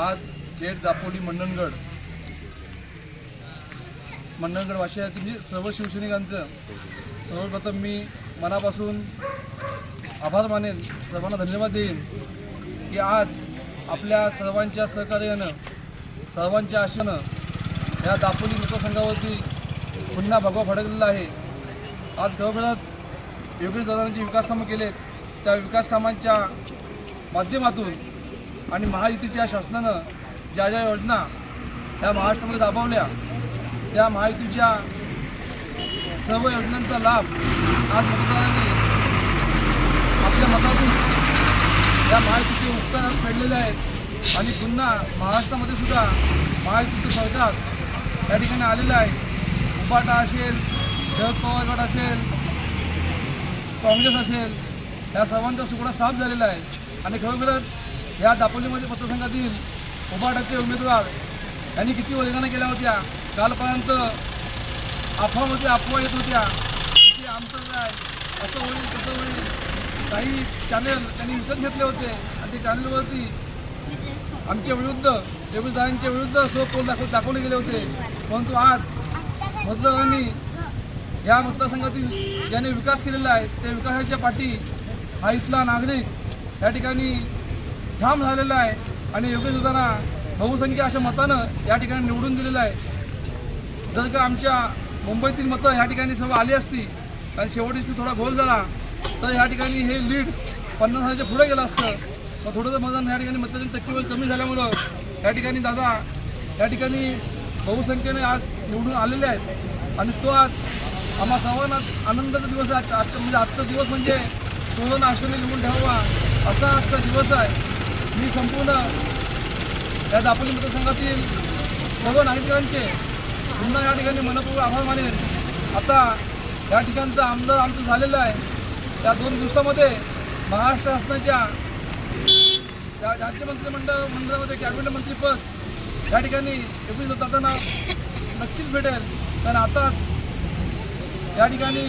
आज खेड दापोली मंडणगड. मंडणगड वाशियातील म्हणजे सर्व शिवसैनिकांचं. सर्वप्रथम मी मनापासून आभार मानेन सर्वांना धन्यवाद देईन की आज आपल्या सर्वांच्या सहकार्यानं सर्वांच्या आशेनं या दापोली मतदारसंघावरती पुन्हा भगवा फडकलेला आहे. आज खरोखरच योगेश दादांनी विकासकामं केलेत. त्या विकासकामांच्या माध्यमातून आणि महायुतीच्या शासनानं ज्या ज्या योजना ह्या महाराष्ट्रामध्ये राबवल्या त्या महायुतीच्या सर्व योजनांचा लाभ आज मतदारांनी आपल्या मतातून या महायुतीचे उपकार फेडलेले आहेत. आणि पुन्हा महाराष्ट्रामध्ये सुद्धा महायुतीचं सरकार या ठिकाणी आलेलं आहे. उपाटा असेल शरद पवार गट असेल काँग्रेस असेल या सर्वांचा सुकडा साफ झालेला आहे. आणि खरोखरच या दापोलीमध्ये मतदारसंघातील उभाटाचे उमेदवार यांनी किती वल्गना केल्या होत्या? कालपर्यंत अफवामध्ये अफवा येत होत्या. की आमचं काय? असं होईल कसं होईल. काही चॅनल त्यांनी विकत घेतले होते. आणि ते चॅनलवरती आमच्या विरुद्ध योगीदारांच्या विरुद्ध सो पोल दाखव दाखवले गेले होते. परंतु आज मतदारांनी या मतदारसंघातील ज्याने विकास केलेला आहे त्या विकासाच्या पाठी हा इथला नागरिक या ठिकाणी ठाम झालेला आहे आणि योगेश दादांना बहुसंख्य अशा मतानं या ठिकाणी निवडून दिलेलं आहे. जर का आमच्या मुंबईतील मतं ह्या ठिकाणी सर्व आली असती आणि शेवटीच थोडा गोल झाला तर ह्या ठिकाणी हे लीड पन्नास हजारच्या पुढे गेलं असतं मग थोडंसं मतदान ह्या ठिकाणी मतदान टक्केवारी कमी झाल्यामुळं या ठिकाणी दादा या ठिकाणी बहुसंख्येने आज निवडून आलेले आहेत. आणि तो आज आम्हा सर्वांना आनंदाचा दिवस आहे. आज म्हणजे आजचा दिवस म्हणजे सोनं आशाने लिहून ठेवावा असा आजचा दिवस आहे. मी संपूर्ण या दापोली मतदारसंघातील सर्व नागरिकांचे पुन्हा या ठिकाणी मनपूर्वक आभार मानेन. आता या ठिकाणचा आमदार आमचं झालेलं आहे. त्या दोन दिवसामध्ये महाराष्ट्र शासनाच्या त्या राज्य मंत्रिमंडळ मंडळामध्ये कॅबिनेट मंत्रीपद या ठिकाणी एकोणीस जाताना नक्कीच भेटेल. कारण आता या ठिकाणी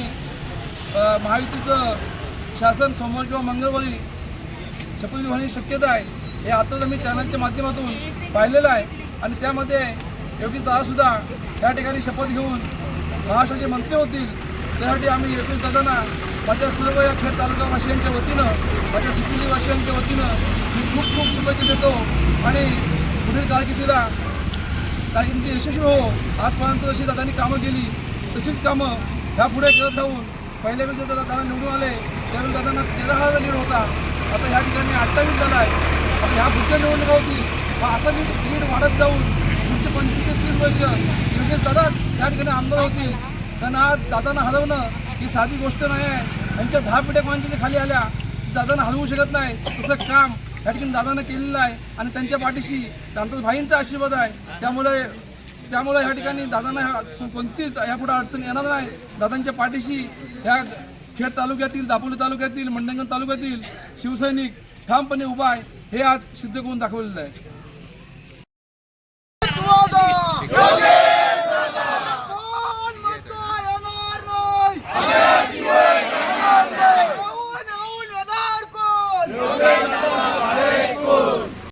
महायुतीचं शासन सोमवार किंवा मंगळवारी शपथ होण्याची शक्यता आहे. हे आताच आम्ही चॅनलच्या माध्यमातून पाहिलेलं आहे. आणि त्यामध्ये योगेश दादासुद्धा त्या ठिकाणी शपथ घेऊन महाराष्ट्राचे मंत्री होतील. त्यासाठी आम्ही योगेश दादांना माझ्या सर्व या खेड तालुकावासियांच्या वतीनं माझ्या सिकुलीवासियांच्या वतीनं मी खूप खूप शुभेच्छा देतो. आणि पुढील कारकिर्दीला कारकिर्दीची यशस्वी हो आजपर्यंत जशी दादांनी कामं केली तशीच कामं ह्यापुढे करत राहून पहिल्या म्हणजे वेळी दादा दादा निवडून आले त्यावेळी दादांना तेरा हजार लीड होता. आता ह्या ठिकाणी अठ्ठावीस झाला आहे आता ह्या पुढच्या निवडणुका होती हा असा लीड लीड वाढत जाऊन पुढचे पंचवीस ते तीस वर्ष योगेश दादा ह्या ठिकाणी आमदार होतील. कारण आज दादांना हलवणं ही साधी गोष्ट नाही आहे. त्यांच्या दहा पिढ्या कोणाच्या खाली आल्या दादांना हलवू शकत नाही. तसं काम या ठिकाणी दादानं केलेलं आहे आणि त्यांच्या पाठीशी शांतच भाईंचा आशीर्वाद आहे. त्यामुळे त्यामुळे ह्या ठिकाणी दादांना ह्या कोणतीच यापुढे अडचण येणार नाही. दादांच्या पाठीशी ह्या खेड तालुक्यातील दापोली तालुक्यातील मंडणगड तालुक्यातील शिवसैनिक ठामपणे उभा आहे हे आज सिद्ध करून दाखवलेलं आहे.